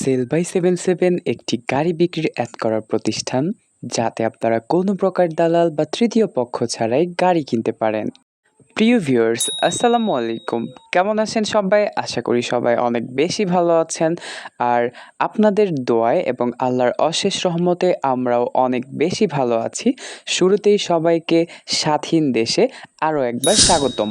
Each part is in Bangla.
সেল বাই সেভেন সেভেন একটি গাড়ি বিক্রির অ্যাড করার প্রতিষ্ঠান, যাতে আপনারা কোনো প্রকার দালাল বা তৃতীয় পক্ষ ছাড়াই গাড়ি কিনতে পারেন। প্রিয় ভিউয়ার্স, আসসালামু আলাইকুম। কেমন আছেন সবাই? আশা করি সবাই অনেক বেশি ভালো আছেন। আর আপনাদের দোয়ায় এবং আল্লাহর অশেষ রহমতে আমরাও অনেক বেশি ভালো আছি। শুরুতেই সবাইকে স্বাধীন দেশে আরও একবার স্বাগতম।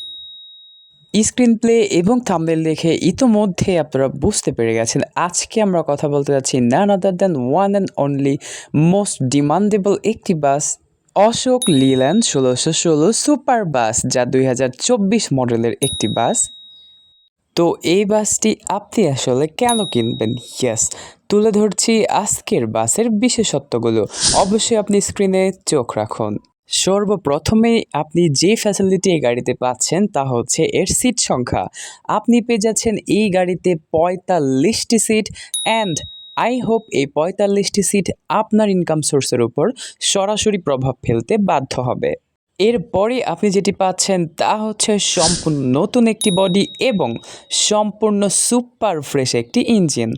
screenplay এবং থাম্বনেল দেখে ইতোমধ্যে আপনারা বুঝতে পেরে গেছেন। আজকে আমরা কথা বলতে যাচ্ছি none other than one and only most demandable একটি বাস, অশোক লিল্যান্ড ষোলোশো ষোলো সুপার বাস, যা দুই হাজার চব্বিশ মডেলের একটি বাস। তো এই বাসটি আপনি আসলে কেন কিনবেন? ইয়েস তুলে ধরছি আজকের বাসের বিশেষত্বগুলো। অবশ্যই আপনি স্ক্রিনে চোখ রাখুন। সর্বপ্রথমেই আপনি যে ফ্যাসিলিটি এই গাড়িতে পাচ্ছেন তা হচ্ছে এর সিট সংখ্যা। আপনি পেয়ে যাচ্ছেন এই গাড়িতে পঁয়তাল্লিশটি সিট অ্যান্ড আই হোপ এই পঁয়তাল্লিশটি সিট আপনার ইনকাম সোর্সের উপর সরাসরি প্রভাব ফেলতে বাধ্য হবে। এরপরে আপনি যেটি পাচ্ছেন তা হচ্ছে সম্পূর্ণ নতুন একটি বডি এবং সম্পূর্ণ সুপার ফ্রেশ একটি ইঞ্জিন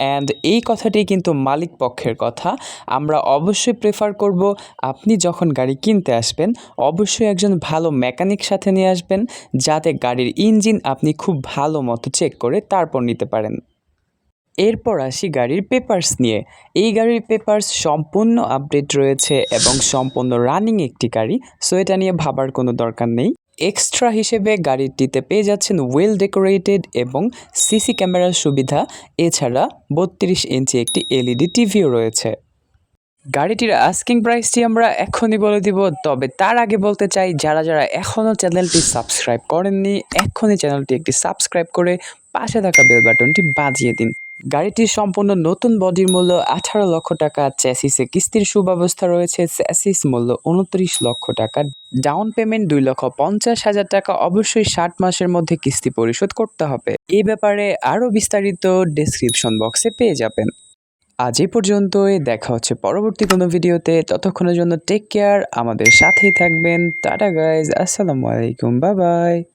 অ্যান্ড এই কথাটি কিন্তু মালিক পক্ষের কথা। আমরা অবশ্যই প্রেফার করব আপনি যখন গাড়ি কিনতে আসবেন, অবশ্যই একজন ভালো মেকানিক সাথে নিয়ে আসবেন, যাতে গাড়ির ইঞ্জিন আপনি খুব ভালো মতো চেক করে তারপর নিতে পারেন। এরপর আসি গাড়ির পেপার্স নিয়ে। এই গাড়ির পেপার্স সম্পূর্ণ আপডেট রয়েছে এবং সম্পূর্ণ রানিং একটি গাড়ি সো এটা নিয়ে ভাবার কোনো দরকার নেই। এক্সট্রা হিসেবে গাড়িটিতে পেয়ে যাচ্ছেন ওয়েল ডেকোরেটেড এবং সিসি ক্যামেরার সুবিধা। এছাড়া বত্রিশ ইঞ্চি একটি এলইডি টিভিও রয়েছে। গাড়িটির আস্কিং প্রাইসটি আমরা এখনই বলে দিব, তবে তার আগে বলতে চাই, যারা যারা এখনও চ্যানেলটি সাবস্ক্রাইব করেননি, এখনই চ্যানেলটি একটি সাবস্ক্রাইব করে পাশে থাকা বেল বাটনটি বাজিয়ে দিন। গাড়িটির সম্পূর্ণ নতুন বডির মূল্য আঠারো লক্ষ টাকা, চ্যাসিসে কিস্তির সুব্যবস্থা রয়েছে, চ্যাসিস মূল্য উনত্রিশ লক্ষ টাকা। ডাউন পেমেন্ট দুই লক্ষ পঞ্চাশ হাজার টাকা, অবশ্যই ষাট মাসের মধ্যে কিস্তি পরিশোধ করতে হবে। এই ব্যাপারে আরও বিস্তারিত ডেসক্রিপশন বক্সে পেয়ে যাবেন। আজ এই পর্যন্তই, দেখা হচ্ছে পরবর্তী কোনো ভিডিওতে। ততক্ষণের জন্য টেক কেয়ার আমাদের সাথেই থাকবেন। টাটা গাইজ আসসালামু আলাইকুম বাই বাই